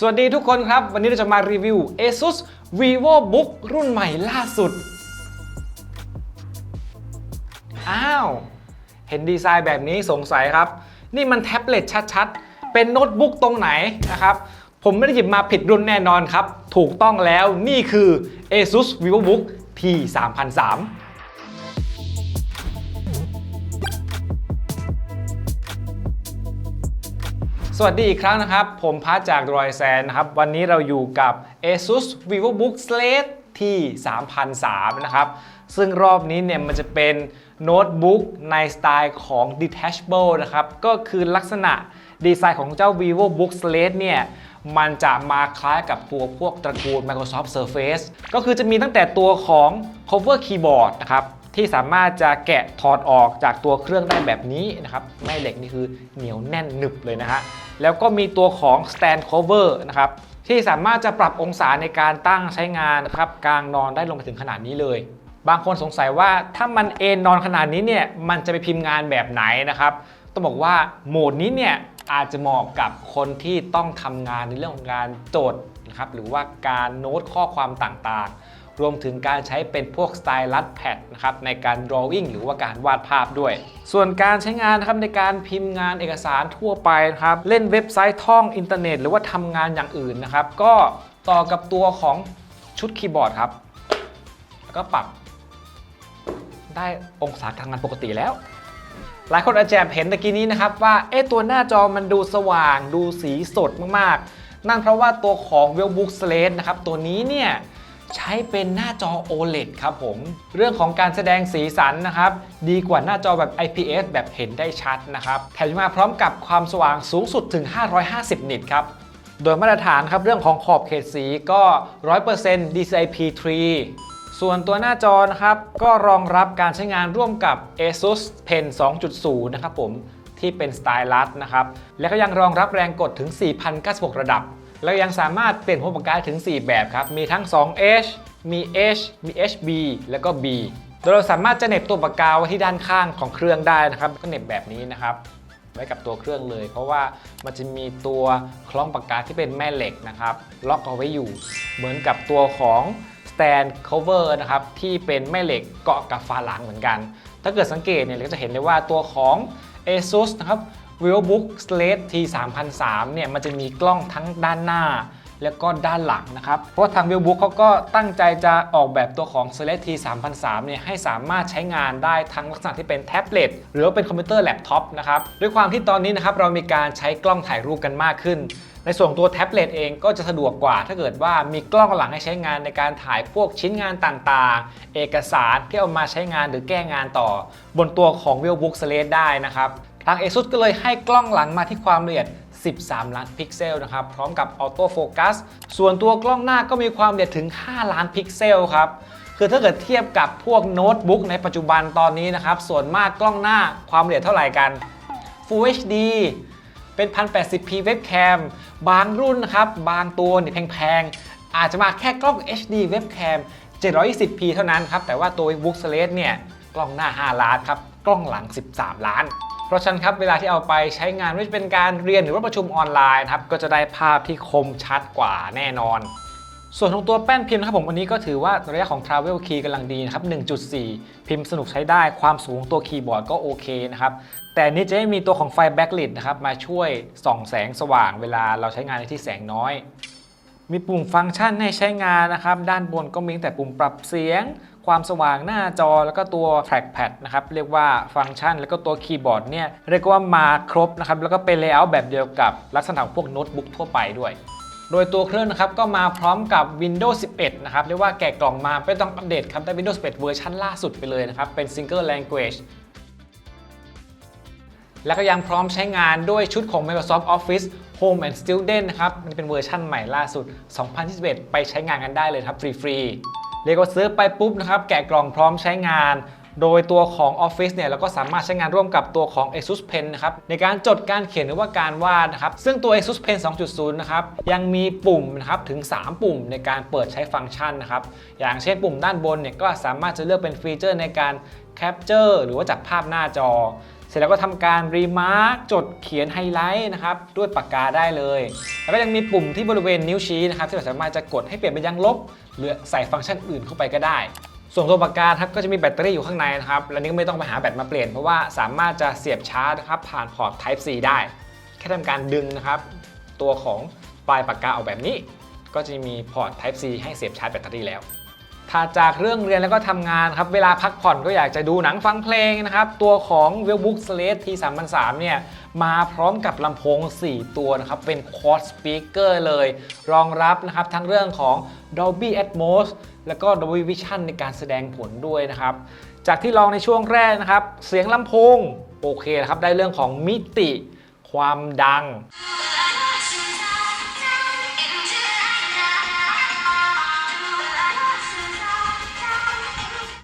สวัสดีทุกคนครับ วันนี้เราจะมารีวิว ASUS VivoBook รุ่นใหม่ล่าสุด อ้าว เห็นดีไซน์แบบนี้สงสัยครับ นี่มันแท็บเล็ตชัดๆ เป็นโน้ตบุ๊กตรงไหนนะครับ ผมไม่ได้หยิบมาผิดรุ่นแน่นอนครับ ถูกต้องแล้วนี่คือ ASUS VivoBook T 3003 สวัสดีอีกครั้งนะครับ ผมพัชจากรอยแซนนะครับ วันนี้เราอยู่กับ ASUS VivoBook Slate T 3003นะครับ ซึ่งรอบนี้เนี่ยมันจะเป็นโน้ตบุ๊กในสไตล์ของ detachable นะครับ ก็คือลักษณะดีไซน์ของเจ้า VivoBook Slate เนี่ยมันจะมาคล้ายกับตัวพวกตระกูล Microsoft Surface ก็คือจะมีตั้งแต่ตัวของ cover keyboard นะครับที่สามารถจะแกะถอดออกจากตัวเครื่องได้แบบนี้นะครับแม่เหล็กนี่คือเหนียวแน่นหนึบเลยนะฮะ แล้วก็มีตัวของ stand cover นะครับที่สามารถจะปรับองศาในการตั้งใช้งานนะครับกลางนอนได้ลงไปถึงขนาดนี้เลย บางคนสงสัยว่าถ้ามันเอนนอนขนาดนี้เนี่ยมันจะไปพิมพ์งานแบบไหนนะครับต้องบอกว่าโหมดนี้เนี่ยอาจจะเหมาะกับคนที่ต้องทำงานในเรื่องของการจดนะครับหรือว่าการโน้ตข้อความต่างๆ รวมถึงการใช้เป็นพวกสไตลัสแพดนะครับในการ drawing หรือว่าการวาดภาพด้วย ส่วนการใช้งานนะครับในการพิมพ์งานเอกสารทั่วไปนะครับเล่นเว็บไซต์ท่องอินเทอร์เน็ต หรือว่าทำงานอย่างอื่นนะครับก็ต่อกับตัวของชุดคีย์บอร์ดครับ แล้วก็ปรับได้องศาการทำงานปกติแล้ว หลายคนอาจจะเห็นตะกี้นี้นะครับว่าเอ๊ะตัวหน้าจอมันดูสว่าง ดูสีสดมากๆ นั่นเพราะว่าตัวของ w e l l b o o k Slate นะครับตัวนี้เนี่ย ใช้เป็นหน้าจอ OLED ครับผม เรื่องของการแสดงสีสันนะครับ ดีกว่าหน้าจอแบบ IPS แบบเห็นได้ชัดนะครับ แถมมาพร้อมกับความสว่างสูงสุดถึง 550 นิตครับ โดยมาตรฐานครับเรื่องของขอบเขตสีก็ 100% DCI-P3 ส่วนตัวหน้าจอนะครับ ก็รองรับการใช้งานร่วมกับ ASUS Pen 2.0 นะครับผมที่เป็นสไตลัสนะครับ และก็ยังรองรับแรงกดถึง 4,096 ระดับ แล้วยังสามารถเปลี่ยนหัวปากกาถึง 4 แบบครับ มีทั้ง 2H มี H มี HB แล้วก็ B โดยเราสามารถจะเหน็บตัวปากกาไว้ที่ด้านข้างของเครื่องได้นะครับ ก็เหน็บแบบนี้นะครับ ไว้กับตัวเครื่องเลย เพราะว่ามันจะมีตัวคล้องปากกาที่เป็นแม่เหล็กนะครับ ล็อกเอาไว้อยู่ เหมือนกับตัวของ stand cover นะครับที่เป็นแม่เหล็กเกาะกับฝาหลังเหมือนกัน ถ้าเกิดสังเกตเนี่ยเราก็จะเห็นได้ว่าตัวของ ASUS นะครับ VivoBook Slate T 3 0 0เนี่ยมันจะมีกล้องทั้งด้านหน้า แล้วก็ด้านหลังนะครับ เพราะทาง VivoBook เขาก็ตั้งใจจะออกแบบตัวของ Slate T 3 0 0เนี่ยให้สามารถใช้งานได้ทั้งลักษณะที่เป็นแท็บเล็ตหรือว่าเป็นคอมพิวเตอร์แล็ปท็อปนะครับด้วยความที่ตอนนี้นะครับเรามีการใช้กล้องถ่ายรูปกันมากขึ้นในส่วนตัวแท็บเล็ตเองก็จะสะดวกกว่า ถ้าเกิดว่ามีกล้องหลังให้ใช้งานในการถ่ายพวกชิ้นงานต่างๆ เอกสารที่เอามาใช้งานหรือแก้งานต่อ บนตัวของ VivoBook Slate ได้นะครับ ทาง ASUS ก็เลยให้กล้องหลังมาที่ความละเอียด 13 ล้านพิกเซลนะครับ พร้อมกับออโต้โฟกัส ส่วนตัวกล้องหน้าก็มีความละเอียดถึง 5 ล้านพิกเซลครับ คือถ้าเกิดเทียบกับพวกโน้ตบุ๊กในปัจจุบันตอนนี้นะครับ ส่วนมากกล้องหน้าความละเอียดเท่าไหร่กัน Full HD เป็น 1080p เว็บแคมบางรุ่นนะครับ บางตัวเนี่ยแพงๆ อาจจะมาแค่กล้อง HD เว็บแคม 720p เท่านั้นครับ แต่ว่าตัว Book Slate เนี่ย กล้องหน้า 5 ล้านครับ กล้องหลัง 13 ล้าน เพราะฉะนั้นครับเวลาที่เอาไปใช้งานไม่ว่าจะเป็นการเรียนหรือว่าประชุมออนไลน์นะครับก็จะได้ภาพที่คมชัดกว่าแน่นอน ส่วนของตัวแป้นพิมพ์นะครับผมอันนี้ก็ถือว่าระยะของ Travel Key กำลังดีนะครับ 1.4 พิมพ์สนุกใช้ได้ความสูงของตัวคีย์บอร์ดก็โอเคนะครับแต่นี้จะไม่มีตัวของไฟ backlit นะครับมาช่วยส่องแสงสว่างเวลาเราใช้งานในที่แสงน้อย มีปุ่มฟังก์ชันให้ใช้งานนะครับ ด้านบนก็มีแต่ปุ่มปรับเสียง ความสว่างหน้าจอแล้วก็ตัว trackpad นะครับเรียกว่าฟังก์ชัน แล้วก็ตัวคีย์บอร์ดเนี่ยเรียกว่ามาครบนะครับแล้วก็เป็น layout แบบเดียวกับลักษณะของพวกโน้ตบุ๊กทั่วไปด้วยโดยตัวเครื่องนะครับก็มาพร้อมกับ Windows 11 นะครับเรียกว่าแกะกล่องมาไม่ต้องอัปเดตครับได้ Windows 11 เวอร์ชันล่าสุดไปเลยนะครับ เป็น Single Language แล้วก็ยังพร้อมใช้งานด้วยชุดของ Microsoft Office Home and Student นะครับ มันเป็นเวอร์ชันใหม่ล่าสุด 2021 ไปใช้งานกันได้เลยครับ ฟรี ๆ เรียกว่าซื้อไปปุ๊บนะครับแกะกล่องพร้อมใช้งานโดยตัวของ Office เนี่ยเราก็สามารถใช้งานร่วมกับตัวของ ASUS Pen นะครับในการจดการเขียนหรือว่าการวาดนะครับซึ่งตัว ASUS Pen 2.0 นะครับยังมีปุ่มนะครับถึง 3 ปุ่มในการเปิดใช้ฟังก์ชันนะครับอย่างเช่นปุ่มด้านบนเนี่ยก็สามารถจะเลือกเป็นฟีเจอร์ในการ Capture หรือว่าจับภาพหน้าจอ เสร็จแล้วก็ทำการรีมาร์กจดเขียนไฮไลท์นะครับด้วยปากกาได้เลย แล้วก็ยังมีปุ่มที่บริเวณนิ้วชี้นะครับที่เราสามารถจะกดให้เปลี่ยนเป็นยางลบ หรือใส่ฟังก์ชันอื่นเข้าไปก็ได้ ส่วนตัวปากกาครับก็จะมีแบตเตอรี่อยู่ข้างในนะครับและนี่ก็ไม่ต้องไปหาแบตมาเปลี่ยนเพราะว่าสามารถจะเสียบชาร์จนะครับผ่านพอร์ต Type C ได้ แค่ทำการดึงนะครับตัวของปลายปากกาออกแบบนี้ ก็จะมีพอร์ต Type C ให้เสียบชาร์จแบตเตอรี่แล้ว ถ้าจากเรื่องเรียนแล้วก็ทำงานครับเวลาพักผ่อนก็อยากจะดูหนังฟังเพลงนะครับตัวของ w e l b o o k Slate T3003 เนี่ยมาพร้อมกับลำโพง 4 ตัวนะครับเป็น Quad Speaker เลย รองรับนะครับทั้งเรื่องของ Dolby Atmos แล้วก็ Dolby Vision ในการแสดงผลด้วยนะครับ จากที่ลองในช่วงแรกนะครับ เสียงลำโพง โอเคนะครับ ได้เรื่องของมิติความดัง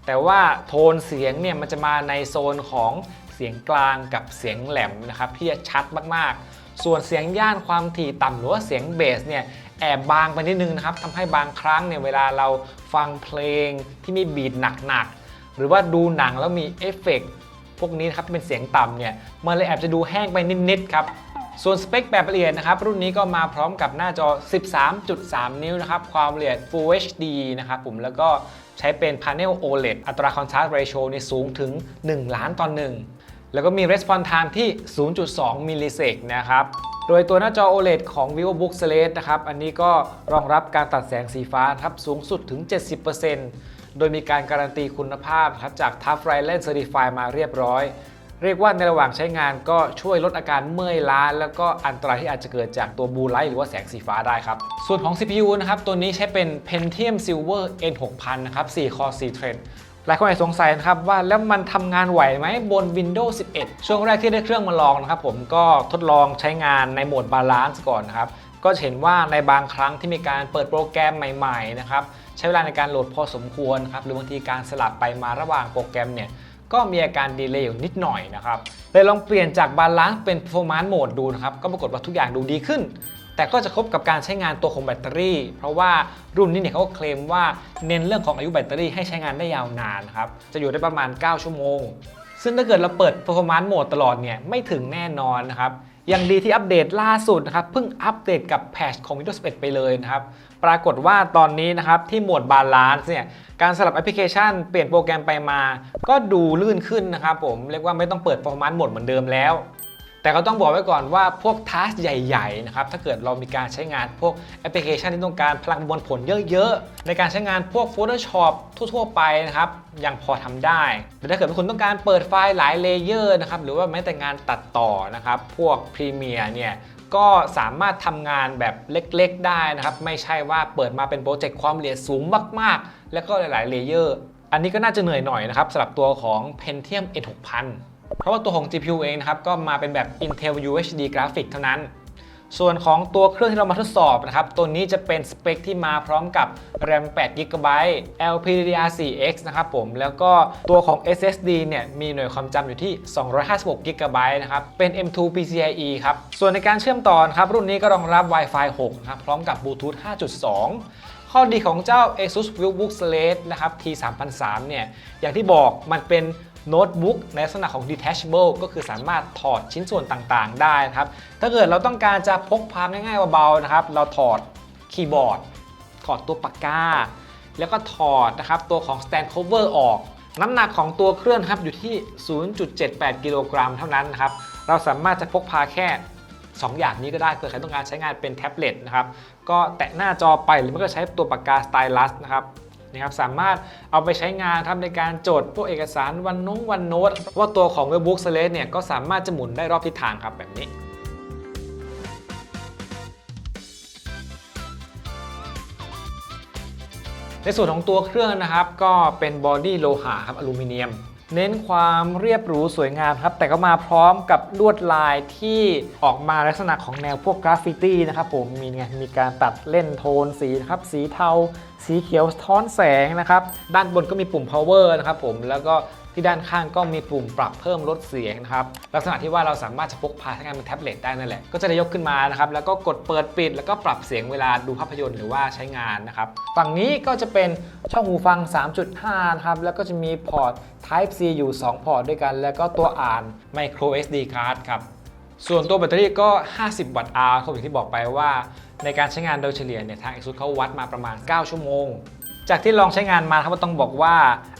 แต่ว่าโทนเสียงเนี่ยมันจะมาในโซนของเสียงกลางกับเสียงแหลมนะครับที่จะชัดมากๆ ส่วนเสียงย่านความถี่ต่ำหรือว่าเสียงเบสเนี่ยแอบบางไปนิดนึงนะครับทำให้บางครั้งเนี่ยเวลาเราฟังเพลงที่มีบีทหนักๆหรือว่าดูหนังแล้วมีเอฟเฟกต์พวกนี้นะครับที่เป็นเสียงต่ำเนี่ยมันเลยแอบจะดูแห้งไปนิดๆครับส่วนสเปคแบบละเอียดนะครับ รุ่นนี้ก็มาพร้อมกับหน้าจอ 13.3 นิ้วนะครับ ความละเอียด Full HD นะครับผมแล้วก็ ใช้เป็น Panel OLED อัตรา Contrast Ratio นี่สูงถึง 1 ล้านต่อ1แล้วก็มี Response Time ที่ 0.2 มิลลิเซกนะครับโดยตัวหน้าจอ OLED ของ VivoBook Slate นะครับ อันนี้ก็รองรับการตัดแสงสีฟ้าครับสูงสุดถึง 70%โดยมีการการันตีคุณภาพครับจาก Tough Ryland Certify มาเรียบร้อย เรียกว่าในระหว่างใช้งานก็ช่วยลดอาการเมื่อยล้า แล้วก็อันตรายที่อาจจะเกิดจากตัวบูไลท์หรือว่าแสงสีฟ้าได้ครับ ส่วนของ CPU นะครับ ตัวนี้ใช้เป็น Pentium Silver N6000 นะครับ4 core 4 thread หลายคนอาจสงสัยนะครับว่าแล้วมันทำงานไหวไหมบน Windows 11 ช่วงแรกที่ได้เครื่องมาลองนะครับผมก็ทดลองใช้งานในโหมดบาลานซ์ก่อนนะครับก็เห็นว่าในบางครั้งที่มีการเปิดโปรแกรมใหม่ๆนะครับใช้เวลาในการโหลดพอสมควรครับหรือบางทีการสลับไปมาระหว่างโปรแกรมเนี่ย ก็มีอาการดีเลย์อยู่นิดหน่อยนะครับเลยลองเปลี่ยนจากบาลานซ์เป็น performance mode ดูนะครับ ก็ปรากฏว่าทุกอย่างดูดีขึ้น แต่ก็จะครบกับการใช้งานตัวของแบตเตอรี่ เพราะว่ารุ่นนี้เนี่ยเขาก็เคลมว่าเน้นเรื่องของอายุแบตเตอรี่ให้ใช้งานได้ยาวนานครับ จะอยู่ได้ประมาณ 9 ชั่วโมง ซึ่งถ้าเกิดเราเปิด performance mode ตลอดเนี่ยไม่ถึงแน่นอนนะครับ ยังดีที่อัปเดตล่าสุดนะครับเพิ่งอัปเดตกับแพชของ Windows 11 ไปเลยนะครับปรากฏว่าตอนนี้นะครับที่โหมดบาลานซ์เนี่ยการสลับแอปพลิเคชันเปลี่ยนโปรแกรมไปมา ก็ดูลื่นขึ้นนะครับผมเรียกว่าไม่ต้องเปิด performance mode เหมือนเดิมแล้ว แต่ก็ต้องบอกไว้ก่อนว่าพวกทัสใหญ่ๆนะครับถ้าเกิดเรามีการใช้งานพวกแอปพลิเคชันที่ต้องการพลังมวลผลเยอะๆ ในการใช้งานพวก Photoshop ทั่วๆ ไปนะครับยังพอทำได้ แต่ถ้าเกิดคุณต้องการเปิดไฟล์หลายเลเยอร์นะครับหรือว่าแม้แต่งานตัดต่อนะครับพวก Premiere เนี่ยก็สามารถทำงานแบบเล็กๆได้นะครับ ไม่ใช่ว่าเปิดมาเป็นโปรเจกต์ความละเอียดสูงมากๆ แล้วก็หลายๆเลเยอร์ อันนี้ก็น่าจะเหนื่อยหน่อยนะครับสำหรับตัวของ Pentium N6000 เพราะว่าตัวของ GPU เองนะครับก็มาเป็นแบบ Intel UHD Graphic เท่านั้น ส่วนของตัวเครื่องที่เรามาทดสอบนะครับ ตัวนี้จะเป็นสเปคที่มาพร้อมกับ RAM 8 GB LPDDR4X นะครับผม แล้วก็ตัวของ SSD เนี่ยมีหน่วยความจำอยู่ที่ 256 GB นะครับ เป็น M2 PCIe ครับ ส่วนในการเชื่อมต่อนะครับรุ่นนี้ก็รองรับ Wi-Fi 6 นะครับ พร้อมกับ Bluetooth 5.2 ข้อดีของเจ้า ASUS VivoBook Slate นะครับ T 3 0 0เนี่ย อย่างที่บอกมันเป็นโน้ตบุ๊กในลักษณะของ detachable ก็คือสามารถถอดชิ้นส่วนต่างๆ ได้นะครับ ถ้าเกิดเราต้องการจะพกพาง่ายๆเบาๆนะครับ เราถอดคีย์บอร์ด ถอดตัวปากกา แล้วก็ถอดนะครับตัวของ stand cover ออก น้ำหนักของตัวเครื่องครับอยู่ที่ 0.78 กิโลกรัมเท่านั้นนะครับ เราสามารถจะพกพาแค่ 2ออย่างนี้ก็ได้เผื่อใครต้องการใช้งานเป็นแท็บเล็ตนะครับก็แตะหน้าจอไปหรือไม่ก็ใช้ตัวปากกาสไตลัสนะครับนะครับสามารถเอาไปใช้งานครับในการจดพวกเอกสารวันน้งวันโน้ตว่าตัวของ Webbook Slate เนี่ยก็สามารถจะหมุนได้รอบทิศทางครับแบบนี้ในส่วนของตัวเครื่องนะครับก็เป็นบอดี้โลหะครับอลูมิเนียม เน้นความเรียบหรูสวยงามครับ แต่ก็มาพร้อมกับลวดลายที่ออกมาลักษณะของแนวพวกกราฟฟิตี้นะครับผมมีไงมีการตัดเล่นโทนสีนะครับสีเทา สีเขียวท้อนแสงนะครับ ด้านบนก็มีปุ่ม power นะครับผมแล้วก็ ที่ด้านข้างก็มีปุ่มปรับเพิ่มลดเสียงนะครับลักษณะที่ว่าเราสามารถจะพกพาใช้งานเป็นแท็บเล็ตได้นั่นแหละก็จะได้ยกขึ้นมานะครับแล้วก็กดเปิดปิด แล้วก็ปรับเสียงเวลาดูภาพยนตร์หรือว่าใช้งานนะครับฝั่งนี้ก็จะเป็นช่องหูฟัง 3.5นะครับแล้วก็จะมีพอร์ต Type C อยู่ 2 พอร์ตด้วยกัน แล้วก็ตัวอ่าน Micro SD card ครับส่วนตัวแบตเตอรี่ก็ 50 วัตต์ hour ครับอย่างที่บอกไปว่า ในการใช้งานโดยเฉลี่ยเนี่ยทาง ASUS เขาวัดมาประมาณ 9 ชั่วโมง จากที่ลองใช้งานมาครับก็ต้องบอกว่า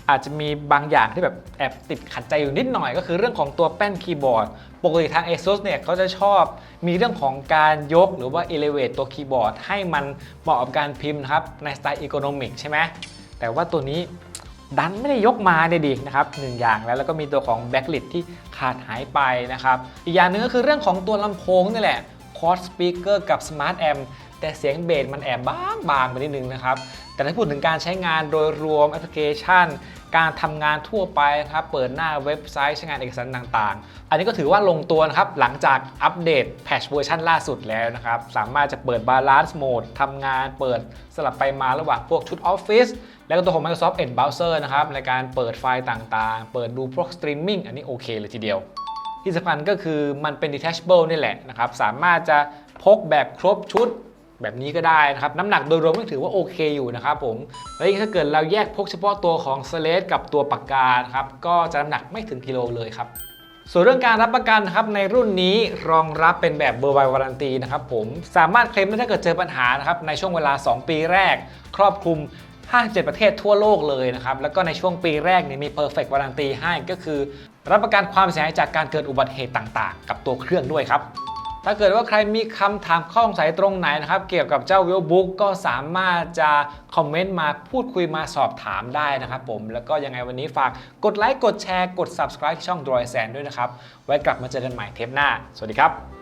อาจจะมีบางอย่างที่แบบแอบติดขัดใจอยู่นิดหน่อย ก็คือเรื่องของตัวแป้นคีย์บอร์ด ปกติทาง ASUS เนี่ยเขาจะชอบมีเรื่องของการยกหรือว่า elevate ตัวคีย์บอร์ด ให้มันเหมาะกับการพิมพ์นะครับในสไตล์ ergonomic ใช่ไหมแต่ว่าตัวนี้ดันไม่ได้ยกมาเนี่ยดีนะครับหนึ่งอย่างแล้วแล้วก็มีตัวของแบ็กลิ t ที่ขาดหายไปนะครับ อีกอย่างหนึ่งก็คือเรื่องของตัวลำโพงนี่แหละคอร์สสปีกเกอร์กับสมาร์ทแอมแต่เสียงเบสมันแอบบางบางๆไปนิดนึงนะครับ แต่ถ้าพูดถึงการใช้งานโดยรวมแอปพลิเคชัน การทำงานทั่วไปนะครับเปิดหน้าเว็บไซต์ใช้งานเอกสารต่างๆ อันนี้ก็ถือว่าลงตัวนะครับหลังจากอัปเดตแพชเวอร์ชันล่าสุดแล้วนะครับสามารถจะเปิดบาลานซ์โหมดทำงานเปิดสลับไปมาระหว่างพวกชุดออฟฟิศแล้วก็ตัวของ Microsoft Edge Browser นะครับในการเปิดไฟล์ต่างๆ เปิดดูพวกสตรีมมิ่งอันนี้โอเคเลยทีเดียว ที่สำคัญก็คือมันเป็น detachable นี่แหละนะครับสามารถจะพกแบบครบชุด แบบนี้ก็ได้นะครับ น้ำหนักโดยรวมก็ถือว่าโอเคอยู่นะครับผม แล้วยิ่งถ้าเกิดเราแยกพกเฉพาะตัวของสเลดกับตัวปากกาครับ ก็จะน้ำหนักไม่ถึงกิโลเลยครับส่วนเรื่องการรับประกันครับในรุ่นนี้รองรับเป็นแบบเบอร์ไววารันตีนะครับผมสามารถเคลมได้ถ้าเกิดเจอปัญหานะครับในช่วงเวลา 2 ปีแรก ครอบคลุม 57 ประเทศทั่วโลกเลยนะครับแล้วก็ในช่วงปีแรกเนี่ยมี Perfect Warranty ให้ก็คือ รับประกันความเสียหายจากการเกิดอุบัติเหตุต่างๆ กับตัวเครื่องด้วยครับ ถ้าเกิดว่าใครมีคำถามข้อสงสัยตรงไหนนะครับ เกี่ยวกับเจ้าวิวบุ๊กก็สามารถจะคอมเมนต์มาพูดคุยมาสอบถามได้นะครับผม แล้วก็ยังไงวันนี้ฝากกดไลค์กดแชร์กด subscribe ที่ช่องดรอยแสนด้วยนะครับ ไว้กลับมาเจอกันใหม่เทปหน้า สวัสดีครับ